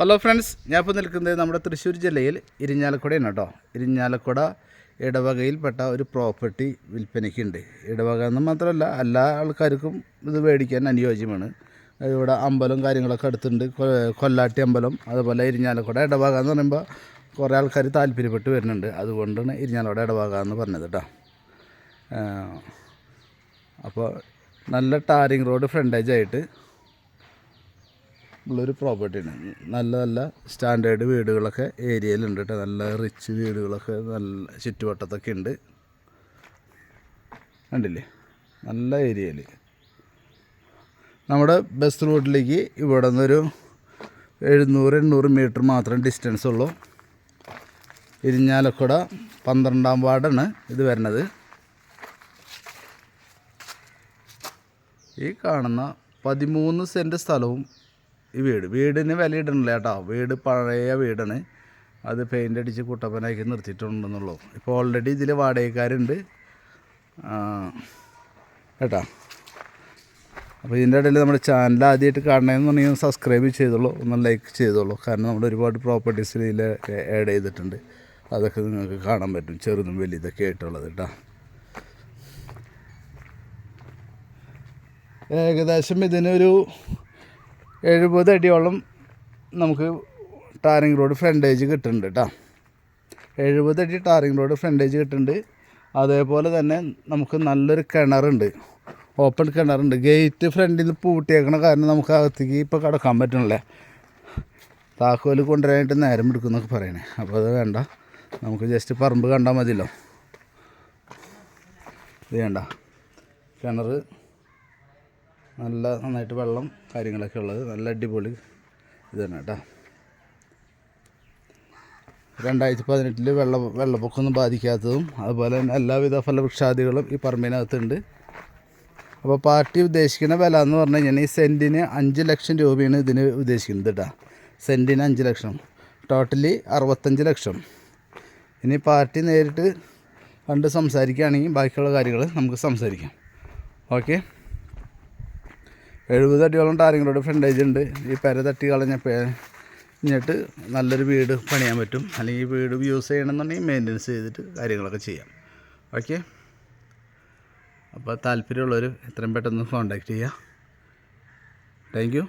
Hello friends ഞാൻ ഇപ്പോൾ നിൽക്കുന്നത് നമ്മുടെ തൃശ്ശൂർ ജില്ലയിൽ ഇരിഞ്ഞാലക്കുടയാണ് കേട്ടോ. ഇരിഞ്ഞാലക്കുട ഇടവകയിൽപ്പെട്ട ഒരു പ്രോപ്പർട്ടി വിൽപ്പനയ്ക്കുണ്ട്. ഇടവക എന്ന് മാത്രമല്ല എല്ലാ ആൾക്കാർക്കും ഇത് മേടിക്കാൻ അനുയോജ്യമാണ്. ഇവിടെ അമ്പലം കാര്യങ്ങളൊക്കെ അടുത്തുണ്ട്. കൊല്ലാട്ടി അമ്പലം അതുപോലെ ഇരിഞ്ഞാലക്കുട ഇടവക എന്ന് പറയുമ്പോൾ കുറേ ആൾക്കാർ താല്പര്യപ്പെട്ട് വരുന്നുണ്ട്. അതുകൊണ്ടാണ് ഇരിഞ്ഞാലക്കുട ഇടവക എന്ന് പറഞ്ഞത് കേട്ടോ. അപ്പോൾ നല്ല ടാറിങ് റോഡ് ഫ്രണ്ടേജ് ആയിട്ട് ഉള്ളൊരു പ്രോപ്പർട്ടിയാണ് നല്ല നല്ല സ്റ്റാൻഡേർഡ് വീടുകളൊക്കെ ഏരിയയിലുണ്ട് കേട്ടോ നല്ല റിച്ച് വീടുകളൊക്കെ നല്ല ചുറ്റുവട്ടത്തൊക്കെ ഉണ്ട്. കണ്ടില്ലേ? നല്ല ഏരിയയിൽ നമ്മുടെ ബസ് റൂട്ടിലേക്ക് ഇവിടെ നിന്നൊരു എഴുന്നൂറ് എണ്ണൂറ് മീറ്റർ മാത്രം ഡിസ്റ്റൻസ് ഉള്ളൂ. ഇരിഞ്ഞാലക്കുട പന്ത്രണ്ടാം വാർഡാണ് ഇത് വരുന്നത്. ഈ കാണുന്ന പതിമൂന്ന് സെന്റ് സ്ഥലവും ഈ വീട്. വീടിന് വില ഇടണില്ല കേട്ടോ. വീട് പഴയ വീടാണ്. അത് പെയിന്റ് അടിച്ച് കുട്ടപ്പനാക്കി നിർത്തിയിട്ടുണ്ടെന്നുള്ളൂ. ഇപ്പോൾ ഓൾറെഡി ഇതിൽ വാടകക്കാരുണ്ട്. കേട്ടോ. അപ്പോൾ ഇതിന്റെ ഇടയിൽ നമ്മുടെ ചാനൽ ആദ്യമായിട്ട് കാണണമെന്ന് പറഞ്ഞാൽ സബ്സ്ക്രൈബ് ചെയ്തോളൂ. ഒന്ന് ലൈക്ക് ചെയ്തോളൂ. കാരണം നമ്മൾ ഒരുപാട് പ്രോപ്പർട്ടീസ് ഇതിൽ ആഡ് ചെയ്തിട്ടുണ്ട്. അതൊക്കെ നിങ്ങൾക്ക് കാണാൻ പറ്റും. ചെറുതും വലിയതൊക്കെ ആയിട്ടുള്ളത് കേട്ടോ. ഏകദേശം ഇതിനൊരു എഴുപത് അടിയോളം നമുക്ക് ടാറിങ് റോഡ് ഫ്രണ്ടേജ് കിട്ടുന്നുണ്ട് കേട്ടോ. എഴുപത് അടി ടാറിങ് റോഡ് ഫ്രണ്ടേജ് കിട്ടുന്നുണ്ട്. അതേപോലെ തന്നെ നമുക്ക് നല്ലൊരു കിണറുണ്ട്. ഓപ്പൺ കിണറുണ്ട്. ഗേറ്റ് ഫ്രണ്ടിൽ പൂട്ടിയേക്കണ കാരണം നമുക്ക് അകത്തേക്ക് ഇപ്പോൾ കടക്കാൻ പറ്റണില്ല. താക്കോൽ കൊണ്ടുവരാനായിട്ട് നേരം എടുക്കുന്നൊക്കെ പറയണേ. അപ്പോൾ അത് വേണ്ട. നമുക്ക് ജസ്റ്റ് പറമ്പ് കണ്ടാൽ മതിയല്ലോ. ഇത് വേണ്ട. കിണർ നല്ല നന്നായിട്ട് വെള്ളം കാര്യങ്ങളൊക്കെ ഉള്ളത്. നല്ല അടിപൊളി ഇത് തന്നെ കേട്ടോ. രണ്ടായിരത്തി പതിനെട്ടിൽ വെള്ള വെള്ളപ്പൊക്കമൊന്നും ബാധിക്കാത്തതും അതുപോലെ തന്നെ എല്ലാവിധ ഫലവൃക്ഷാദികളും ഈ പറമ്പിനകത്തുണ്ട്. അപ്പോൾ പാർട്ടി ഉദ്ദേശിക്കുന്ന വില എന്ന് പറഞ്ഞു കഴിഞ്ഞാൽ ഈ സെന്റിന് അഞ്ച് ലക്ഷം രൂപയാണ് ഇതിന് ഉദ്ദേശിക്കുന്നത് കേട്ടോ. സെന്റിന് അഞ്ച് ലക്ഷം ടോട്ടലി അറുപത്തഞ്ച് ലക്ഷം. ഇനി പാർട്ടി നേരിട്ട് കണ്ട് സംസാരിക്കുകയാണെങ്കിൽ ബാക്കിയുള്ള കാര്യങ്ങൾ നമുക്ക് സംസാരിക്കാം. ഓക്കെ? എഴുപത് അടിയോളം ടാറിങ്ങളോട് ഫ്രണ്ടേജ് ഉണ്ട്. ഈ പെര തട്ടി കളഞ്ഞപ്പോൾ കഴിഞ്ഞിട്ട് നല്ലൊരു വീട് പണിയാൻ പറ്റും. അല്ലെങ്കിൽ വീട് യൂസ് ചെയ്യണമെന്നുണ്ടെങ്കിൽ മെയിന്റനൻസ് ചെയ്തിട്ട് കാര്യങ്ങളൊക്കെ ചെയ്യാം. ഓക്കെ അപ്പോൾ താല്പര്യമുള്ളവർ എത്രയും പെട്ടെന്ന് കോൺടാക്റ്റ് ചെയ്യാം. താങ്ക്